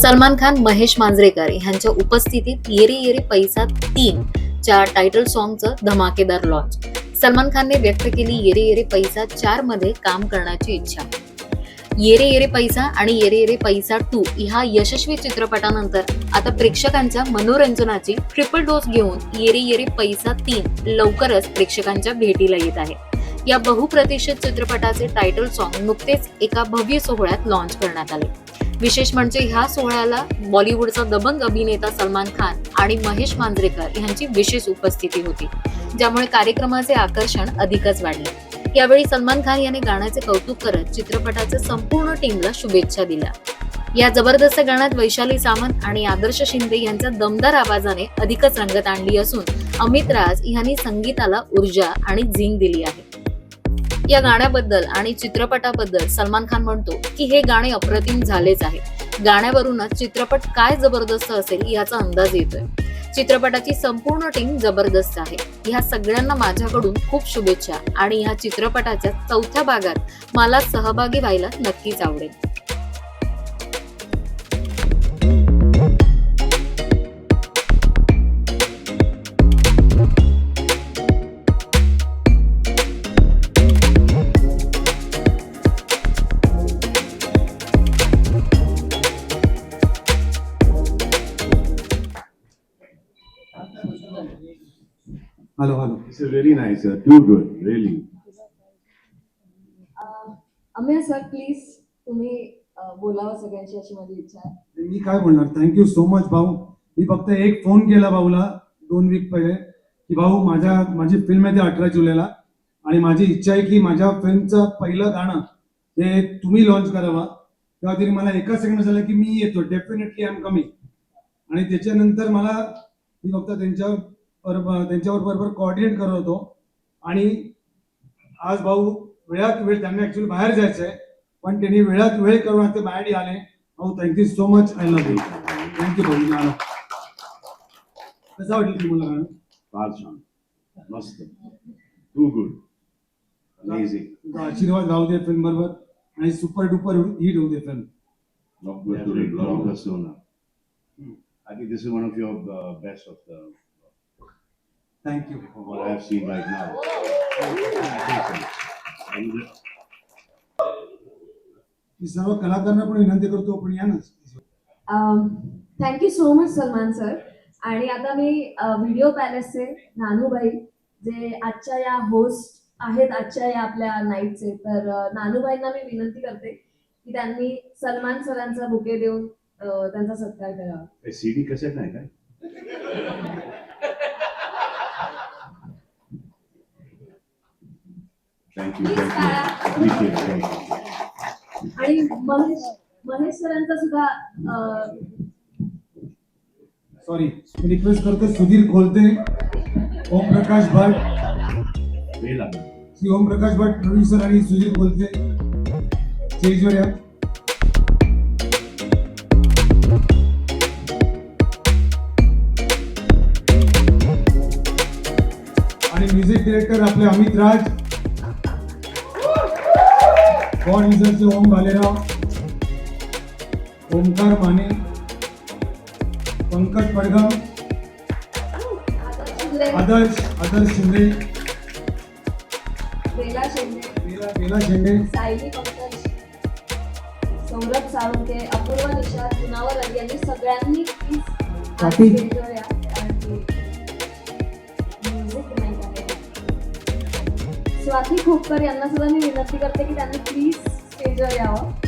सलमान खान महेश मांजरेकर यांच्या उपस्थितीत येरे येरे पैसा तीन च्या टायटल सॉंगचं धमाकेदार लॉन्च सलमान खानने व्यक्त केली येरे येरे पैसा चारमध्ये काम करण्याची इच्छा. येरे येरे पैसा आणि येरे येरे पैसा टू ह्या यशस्वी चित्रपटानंतर आता प्रेक्षकांच्या मनोरंजनाची ट्रिपल डोस घेऊन येरे येरे पैसा तीन लवकरच प्रेक्षकांच्या भेटीला येत आहे. या बहुप्रतिष्ठित चित्रपटाचे टायटल सॉन्ग नुकतेच एका भव्य सोहळ्यात लॉन्च करण्यात आले. विशेष म्हणजे ह्या सोहळ्याला बॉलिवूडचा दबंग अभिनेता सलमान खान आणि महेश मांजरेकर यांची विशेष उपस्थिती होती ज्यामुळे कार्यक्रमाचे आकर्षण अधिकच वाढले. यावेळी सलमान खान यांनी गाण्याचे कौतुक करत चित्रपटाचे संपूर्ण टीमला शुभेच्छा दिल्या. या जबरदस्त गाण्यात वैशाली सामंत आणि आदर्श शिंदे यांच्या दमदार आवाजाने अधिकच रंगत आणली असून अमित राज यांनी संगीताला ऊर्जा आणि झिंग दिली आहे. या गाण्याबद्दल आणि चित्रपटाबद्दल सलमान खान म्हणतो की हे गाणे अप्रतिम झालेच आहे. गाण्यावरूनच चित्रपट काय जबरदस्त असेल याचा अंदाज येतोय. चित्रपटाची संपूर्ण टीम जबरदस्त आहे. ह्या सगळ्यांना माझ्याकडून खूप शुभेच्छा आणि ह्या चित्रपटाच्या चौथ्या भागात मला सहभागी व्हायला नक्कीच आवडेल. Hello hello This is very nice, sir. Too good, really. Amey sir please तुम्ही अ, बोलावं सगळ्यांशी अशी माझी इच्छा आहे. मी काय बोलणार? थँक्यू सो मच भाऊ. मी फक्त एक फोन केला भाऊला दोन वीक पहिले की भाऊ माझ्या माझी फिल्म आहे ती अठरा जुलैला आणि माझी इच्छा आहे की माझ्या फिल्मचं पहिलं गाणं ते तुम्ही लॉन्च करावं. तेव्हा तरी मला एका सेकंड झालं की मी येतो डेफिनेटली आय एम कमिंग आणि त्याच्यानंतर मला मी फक्त त्यांच्या बरोबर त्यांच्यावर बरोबर कोऑर्डिनेट करत होतो. आणि आज भाऊ वेळात वेळ त्यांना ऍक्च्युली बाहेर जायचं आहे. पण त्यांनी वेळात वेळ करून आता बाहेर आले. भाऊ thank you so much I love you thank you भाऊ कसं वाटलं तुम्हाला गाणं फार छान. मस्त. टू गुड आशीर्वाद राहू दे फिल्म बरोबर. आणि सुपर डुपर हिट होऊ दे film blockbuster. I think this is one of your uh, best of the thank you of what I've seen right now. And मी सर्व कलाकारांना पण विनंती करतो आपण या ना thank you so much Salman sir आणि आता मी व्हिडिओ पॅलेसचे नानूबाई जे आजच्या या होस्ट आहेत आजच्या या आपल्या नाईटचे तर अ, नानूबाईंना मी विनंती करते की त्यांनी सलमान सरांचा बुके देऊन अ, त्यांचा सत्कार करावा CD cassette नाही काय? Thank you, thank you. Appreciate it, thank you. आणि महेश महेश सरांचा सुद्धा अ, सॉरी मी रिक्वेस्ट करतो सुधीर खोलते ओम प्रकाश भट वेळ लागला. श्री ओम प्रकाश भट प्रोड्युसर आणि सुधीर खोलते स्टेजवर या आणि म्युझिक डिरेक्टर आपले अमित राज गॉड विजरचे ओम भालेराव? ओमकार माने? पंकज पडगम शिंदे, आदर्श आदर्श शिंदे? बेला शेंडे सायली पंकज. सौरभ साळुंके अपूर्व निषाद कुणावर यांनी सगळ्यांनी please स्वाती खोपकर यांना सुद्धा मी विनंती करते की त्यांनी प्लीज स्टेजवर यावं.